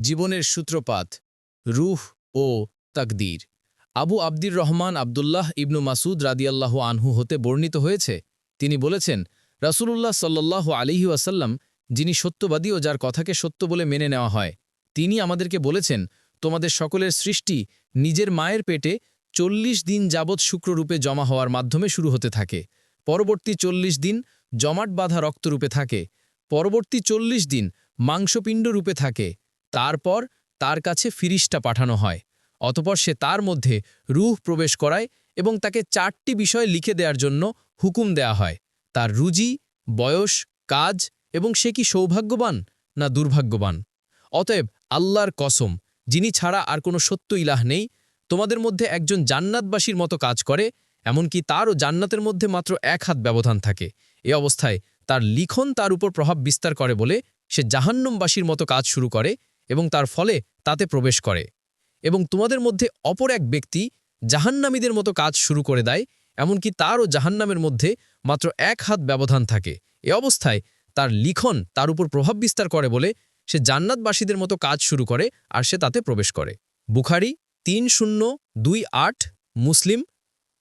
জীবনের সূত্রপাত, রুহ ও তাকদীর। আবু আব্দির রহমান আবদুল্লাহ ইবনু মাসুদ রাদিয়াল্লাহু আনহু হতে বর্ণিত হয়েছে। তিনি বলেছেন, রাসূলুল্লাহ সাল্লাহ আলিহি ওয়াসাল্লাম, যিনি সত্যবাদী ও যার কথাকে সত্য বলে মেনে নেওয়া হয়, তিনি আমাদেরকে বলেছেন, তোমাদের সকলের সৃষ্টি নিজের মায়ের পেটে চল্লিশ দিন যাবৎ শুক্ররূপে জমা হওয়ার মাধ্যমে শুরু হতে থাকে। পরবর্তী চল্লিশ দিন জমাট বাঁধা রক্তরূপে থাকে। পরবর্তী চল্লিশ দিন মাংসপিণ্ড রূপে থাকে। তারপর তার কাছে ফিরিস্টা পাঠানো হয়। অতপর সে তার মধ্যে রুহ প্রবেশ করায় এবং তাকে চারটি বিষয় লিখে দেওয়ার জন্য হুকুম দেয়া হয়। তার রুজি, বয়স, কাজ এবং সে কি সৌভাগ্যবান না দুর্ভাগ্যবান? অতএব আল্লাহর কসম, যিনি ছাড়া আর কোনো সত্য ইলাহ নেই, তোমাদের মধ্যে একজন জান্নাতবাসীর মতো কাজ করে, এমনকি তারও জান্নাতের মধ্যে মাত্র এক হাত ব্যবধান থাকে। এ অবস্থায় তার লিখন তার উপর প্রভাব বিস্তার করে বলে সে জাহান্নমবাসীর মতো কাজ শুরু করে এবং তার ফলে তাতে প্রবেশ করে। এবং তোমাদের মধ্যে অপর এক ব্যক্তি জাহান্নামীদের মতো কাজ শুরু করে দেয়, এমনকি তারও জাহান্নামের মধ্যে মাত্র এক হাত ব্যবধান থাকে। এ অবস্থায় তার লিখন তার উপর প্রভাব বিস্তার করে বলে সে জান্নাতবাসীদের মতো কাজ শুরু করে আর সে তাতে প্রবেশ করে। বুখারি তিন শূন্য দুই আট, মুসলিম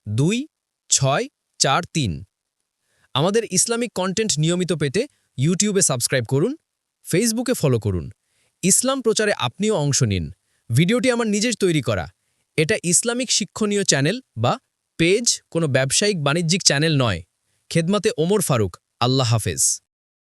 দুই ছয় চার তিন। আমাদের ইসলামিক কন্টেন্ট নিয়মিত পেতে ইউটিউবে সাবস্ক্রাইব করুন, ফেসবুকে ফলো করুন। ইসলাম প্রচারে আপনিও অংশ নিন। ভিডিওটি আমার নিজের তৈরি করা। এটা ইসলামিক শিক্ষণীয় চ্যানেল বা পেজ, কোনো ব্যবসায়িক বাণিজ্যিক চ্যানেল নয়। খেদমাতে ওমর ফারুক, আল্লাহ হাফেজ।